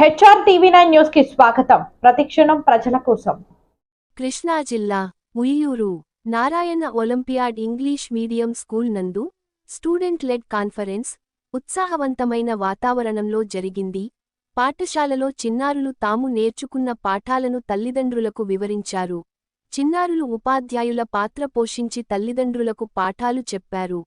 HR TV nine న్యూస్కి స్వాగతం. ప్రతిక్షణం ప్రజల కోసం. కృష్ణా జిల్లా Uyyuru Narayana olympiad English medium school నందు స్టూడెంట్ లెడ్ కాన్ఫరెన్స్ ఉత్సాహవంతమైన వాతావరణంలో జరిగింది. పాఠశాలలో చిన్నారులు తాము నేర్చుకున్న పాఠాలను తల్లిదండ్రులకు వివరించారు. చిన్నారులు ఉపాధ్యాయుల పాత్ర పోషించి తల్లిదండ్రులకు పాఠాలు చెప్పారు.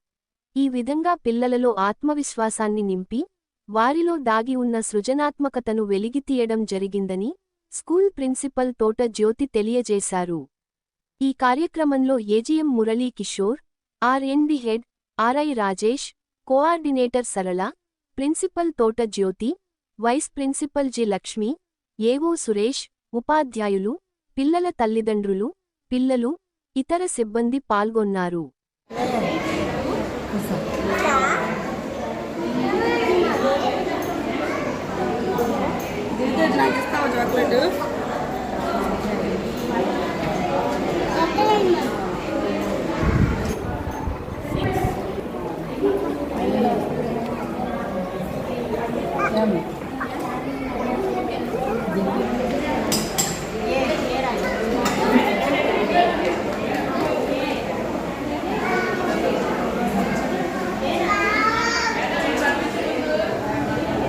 ఈ విధంగా పిల్లలలో ఆత్మవిశ్వాసాన్ని నింపి వారిలో దాగి ఉన్న సృజనాత్మకతను వెలిగితీయడం జరిగిందని స్కూల్ ప్రిన్సిపల్ తోట జ్యోతి తెలియజేశారు. ఈ కార్యక్రమంలో AGM Murali Kishore RNB head RI Rajesh coordinator Sarala principal Thota Jyothi vice principal G Lakshmi AO Suresh ఉపాధ్యాయులు పిల్లల తల్లిదండ్రులు పిల్లలు ఇతర సిబ్బంది పాల్గొన్నారు. చాక్లెట్ నాకు ఇస్తావా చాక్లెట్?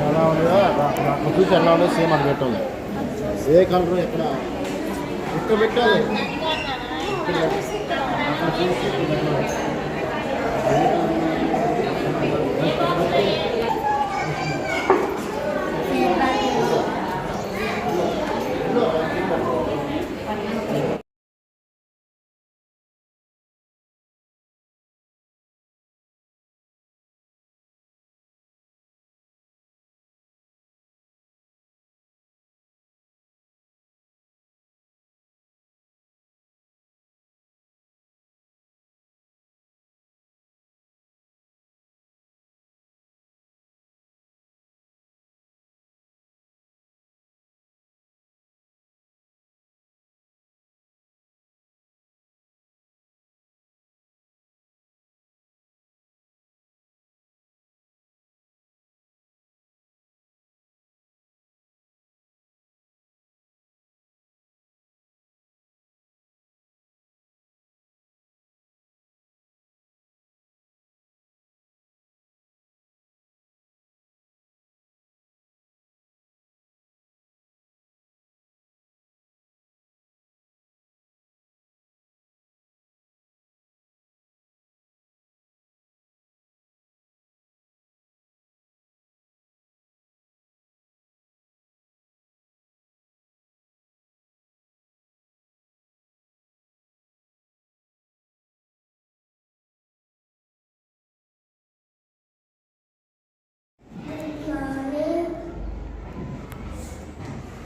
ఎలా ఉందో నాకు ఉందో సేమ్ అది పెట్టాలి ఏ కలర్ ఎక్కడ? ఇక్కడ పెట్టాలి. ఇక్కడ పెట్టాలి. అక్కడ చూసి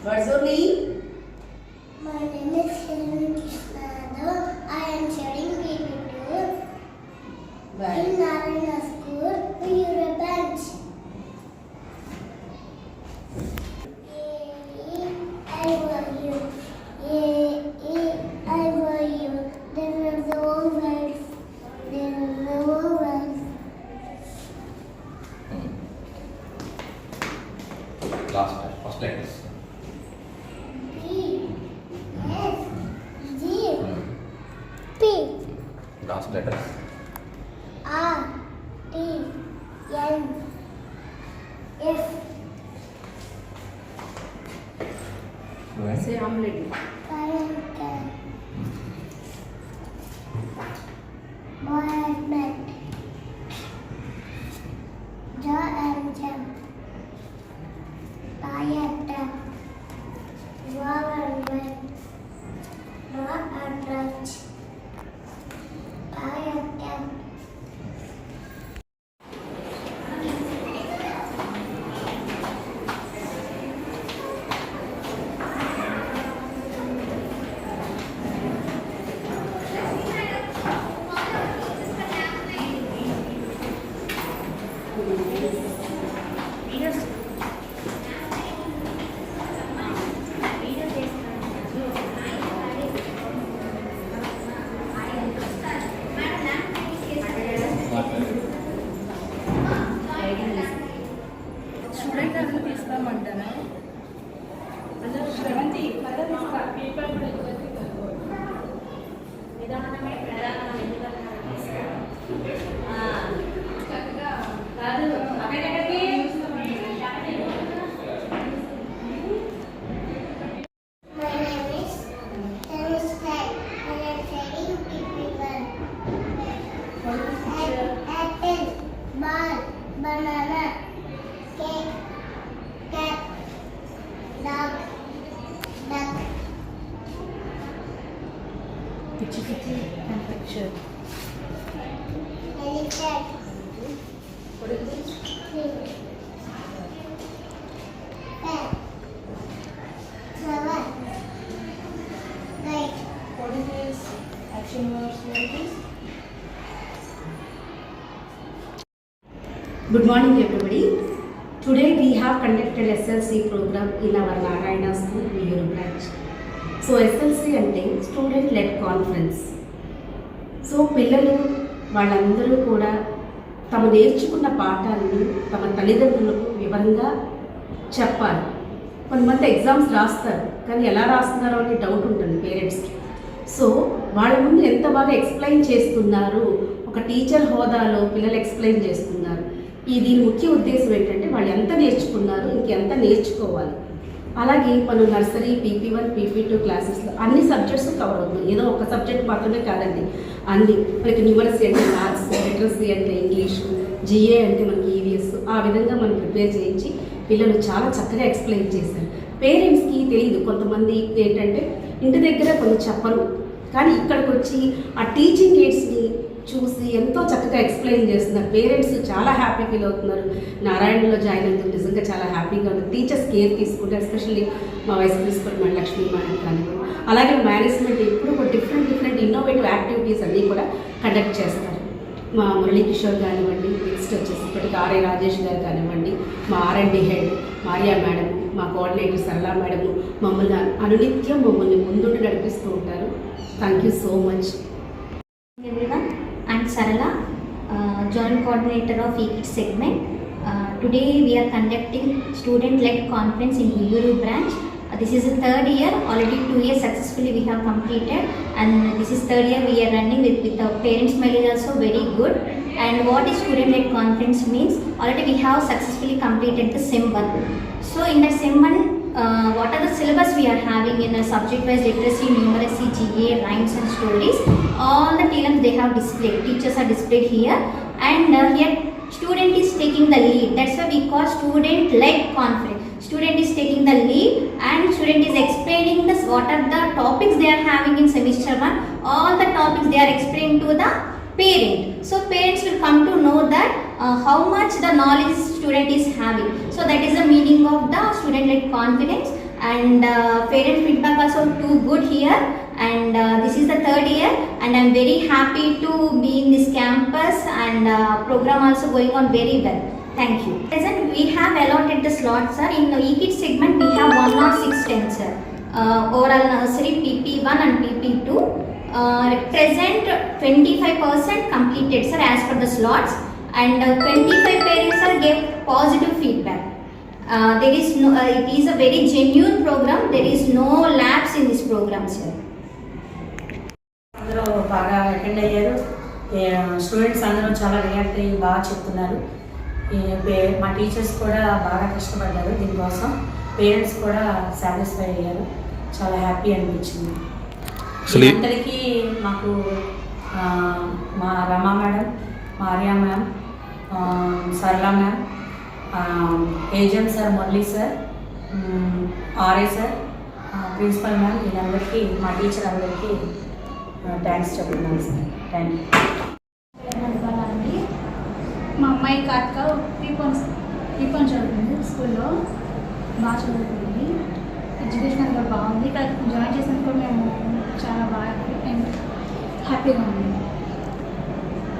What's your name? My name is Krishnado. I am studying K2 in Narayana School, Uyura Branch. I love last letter R T N S ऐसे हम लेंगे Giant. Chikiti and picture. What is this? What is this? Action words. Good morning everybody. Today we have conducted SLC program in our Narayana school, Nehru branch. So SLC అంటే student led conference so పిల్లలు వాళ్ళందరూ కూడా తమ నేర్చుకున్న పాఠాలను తమ తల్లిదండ్రులకు వివరంగా చెప్పాలి. కొంతమంది ఎగ్జామ్స్ రాస్తారు కానీ ఎలా రాస్తున్నారో అనే డౌట్ ఉంటుంది పేరెంట్స్కి సో వాళ్ళ ముందు ఎంత బాగా ఎక్స్ప్లెయిన్ చేస్తున్నారు ఒక టీచర్ హోదాలో పిల్లలు ఎక్స్ప్లెయిన్ చేస్తున్నారు. ఈ దీని ముఖ్య ఉద్దేశం ఏంటంటే వాళ్ళు ఎంత నేర్చుకున్నారు ఇంకెంత నేర్చుకోవాలి. అలాగే మనం nursery PP one PP two క్లాసెస్లో అన్ని సబ్జెక్ట్స్ కవర్ అవుతుంది. ఏదో ఒక సబ్జెక్ట్ మాత్రమే కాదండి. అన్ని మనకి న్యూమరసీ అంటే మ్యాథ్స్ లిటరసీ అంటే ఇంగ్లీషు జిఏ అంటే మనకి ఈవీఎస్ ఆ విధంగా మనం ప్రిపేర్ చేయించి పిల్లలు చాలా చక్కగా ఎక్స్ప్లెయిన్ చేశారు. పేరెంట్స్కి తెలియదు కొంతమంది ఏంటంటే ఇంటి దగ్గర కొన్ని చెప్పరు. కానీ ఇక్కడికి వచ్చి ఆ టీచింగ్ ఎయిడ్స్ని చక్కగా ఎక్స్ప్లెయిన్ చేస్తున్నారు. పేరెంట్స్ చాలా హ్యాపీ ఫీల్ అవుతున్నారు. నారాయణలో జాయిన్ అయినందుకు నిజంగా చాలా హ్యాపీగా ఉంది టీచర్స్ కేర్ తీసుకుంటారు ఎస్పెషల్లీ మా వైస్ ప్రిన్సిపల్ మా లక్ష్మీ మేడం కానివ్వండి అలాగే మేనేజ్మెంట్ ఇప్పుడు డిఫరెంట్ డిఫరెంట్ ఇన్నోవేటివ్ యాక్టివిటీస్ అన్నీ కూడా కండక్ట్ చేస్తారు. మా మురళీ కిషోర్ కానివ్వండి నెక్స్ట్ వచ్చేసి ఇప్పటికి ఆర్ఏ రాజేష్ గారు కానివ్వండి మా ఆర్ఎండి హెడ్ మారియా మేడం మా కోఆర్డినేటర్ సరళా మేడం మమ్మల్ని అనునిత్యం మమ్మల్ని ముందుండి నడిపిస్తూ ఉంటారు. Thank you so much and Sarala Joint Coordinator of EKIT segment. Uh, today we are conducting student-led conference in Uyuru branch. Uh, this is the third year. Already two years successfully we have completed, and this is third year we are running with with our parents' mail is also very good. And what is student-led conference means? Already we have successfully completed the SEM one. So in the SEM one, uh, what are the syllabus we are having in a subject-wise literacy, numeracy, GA, rhymes and stories. All the TLMs they have displayed. Teachers are displayed here, and uh, here student is taking the lead. That's why we call student-led conference. Student is taking the lead, and student is explaining this. What are the topics they are having in semester one? All the topics they are explaining to the parent. So parents will come to know that uh, how much the knowledge student is having. So that is the meaning of the student-led confidence and uh, parent feedback also too good here and uh, this is the third year and I'm very happy to be in this campus and uh, program also going on very well. Thank you. Present we have allotted the slots sir. In the EKIT segment we have 106 10 sir. Uh, overall nursery PP1 and PP2 uh, present 25% completed sir as per the slots and uh, 25 parents sir gave positive feedback. Uh, there is no, uh, it is a very genuine program. There is no lapse in this program sir. అందరూ బాగా attend అయ్యారు. Students అందరూ చాలా react అయ్యి బాగా చెప్తున్నారు. మా teachers కూడా బాగా కష్టపడ్డారు దీనికోసం. పేరెంట్స్ కూడా సాటిస్ఫై అయ్యారు. చాలా హ్యాపీ అనిపించింది. అందరికీ మాకు మా రమా మేడం మారియా మ్యామ్ ఆ, సరళ మ్యామ్ ఆ, AGM sir Murali sir RA sir principal ma'am వీళ్ళందరికీ మా టీచర్ అందరికీ థ్యాంక్స్ చెప్తున్నాను సార్ థ్యాంక్ యూ అండి మా అమ్మాయి కార్తిక పీపన్ పీపన్ చదువుతుంది స్కూల్లో. బాగా చదువుతుంది. ఎడ్యుకేషన్ కూడా బాగుంది. ఇక్కడ జాయిన్ చేసినందుకు కూడా మేము చాలా బాగా హ్యాపీగా ఉంది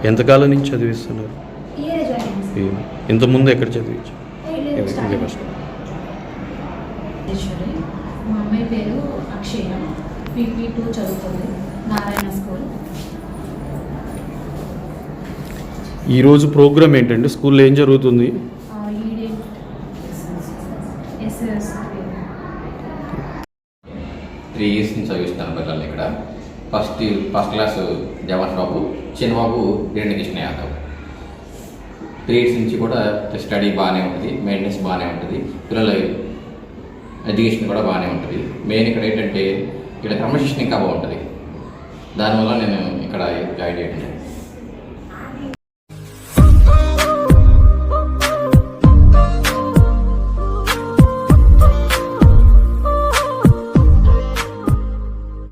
ఎంతకాలం నుంచి చదివిస్తున్నారు? ఇంతకుముందు ఎక్కడ చదివించారు ఇది ఇదే స్టార్టింగ్. ఫస్ట్. ఈశ్వరి మా అమ్మాయి పేరు అక్షయ. పీపీ టూ చదువుతుంది. నారాయణ స్కూల్. ఈరోజు ప్రోగ్రామ్ ఏంటంటే స్కూల్లో ఏం జరుగుతుంది? త్రీ ఇయర్స్ నుంచి చదివిస్తాను పిల్లల్ని ఇక్కడ. First first class Jawahar Babu Chinnababu Kiran Krishna Yadav. Three years నుంచి కూడా స్టడీ బాగానే ఉంటుంది మెయింటెనెన్స్ బాగానే ఉంటుంది పిల్లల ఎడ్యుకేషన్ కూడా బాగానే ఉంటుంది. మెయిన్ ఇక్కడ ఏంటంటే ఇక్కడ క్రమశిక్షణ ఇంకా బాగుంటుంది. దానివల్ల నేను ఇక్కడ జాయిన్ చేయడం